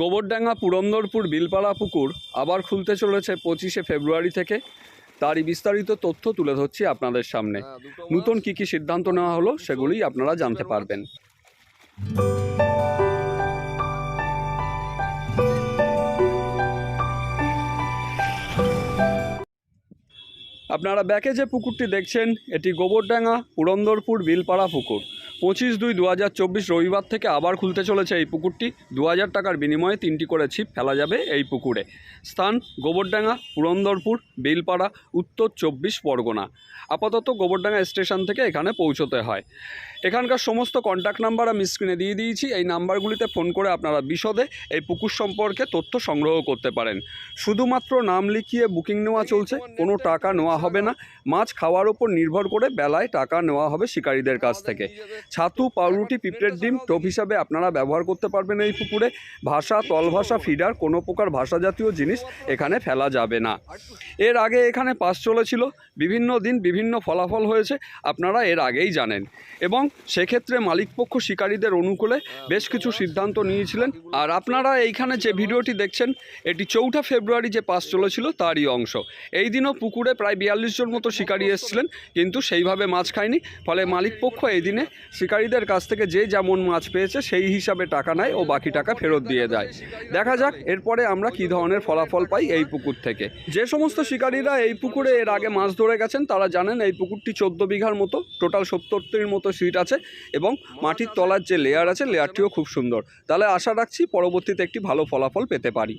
গোবরডাঙ্গা পুরন্দরপুর বিলপাড়া পুকুর আবার খুলতে চলেছে পঁচিশে ফেব্রুয়ারি থেকে। তারই বিস্তারিত তথ্য তুলে ধরছি আপনাদের সামনে। নতুন কি কি সিদ্ধান্ত নেওয়া হলো সেগুলি আপনারা জানতে পারবেন। আপনারা ব্যাকে যে পুকুরটি দেখছেন এটি গোবরডাঙ্গা পুরন্দরপুর বিলপাড়া পুকুর। পঁচিশ দুই দু হাজার চব্বিশ রবিবার থেকে আবার খুলতে চলেছে এই পুকুরটি। দু হাজার টাকার বিনিময়ে তিনটি করে ছিপ ফেলা যাবে এই পুকুরে। স্থান গোবরডাঙ্গা, পুরন্দরপুর, বিলপাড়া, উত্তর চব্বিশ পরগনা। আপাতত গোবরডাঙ্গা স্টেশন থেকে এখানে পৌঁছতে হয়। এখানকার সমস্ত কন্ট্যাক্ট নাম্বার আমি স্ক্রিনে দিয়ে দিয়েছি। এই নাম্বারগুলিতে ফোন করে আপনারা বিশদে এই পুকুর সম্পর্কে তথ্য সংগ্রহ করতে পারেন। শুধুমাত্র নাম লিখিয়ে বুকিং নেওয়া চলছে, কোনো টাকা নেওয়া হবে না। মাছ খাওয়ার ওপর নির্ভর করে বেলায় টাকা নেওয়া হবে শিকারীদের কাছ থেকে। ছাতু, পাউরুটি, পিঁপড়ের ডিম, টোপ হিসাবে আপনারা ব্যবহার করতে পারবেন এই পুকুরে। ভাষা, তলভাষা, ফিডার, কোনো প্রকার ভাষা জাতীয় জিনিস এখানে ফেলা যাবে না। এর আগে এখানে পাস চলেছিল, বিভিন্ন দিন বিভিন্ন ফলাফল হয়েছে, আপনারা এর আগেই জানেন। এবং সেক্ষেত্রে মালিকপক্ষ শিকারীদের অনুকূলে বেশ কিছু সিদ্ধান্ত নিয়েছিলেন। আর আপনারা এইখানে যে ভিডিওটি দেখছেন, এটি চৌঠা ফেব্রুয়ারি যে পাস চলেছিল, তারই অংশ। এই দিনও পুকুরে প্রায় বিয়াল্লিশ জন মতো শিকারী এসেছিলেন, কিন্তু সেইভাবে মাছ খায়নি। ফলে মালিকপক্ষ এই দিনে শিকারীদের কাছ থেকে যে যেমন মাছ পেয়েছে, সেই হিসাবে টাকা নেয় ও বাকি টাকা ফেরত দিয়ে দেয়। দেখা যাক এরপরে আমরা কী ধরনের ফলাফল পাই এই পুকুর থেকে। যে সমস্ত শিকারীরা এই পুকুরে এর আগে মাছ ধরে গেছেন, তারা জানেন এই পুকুরটি চোদ্দ বিঘার মতো, টোটাল সত্তরটির মতো সিট আছে এবং মাটির তলার যে লেয়ার আছে লেয়ারটিও খুব সুন্দর। তাহলে আশা রাখছি পরবর্তীতে একটি ভালো ফলাফল পেতে পারি।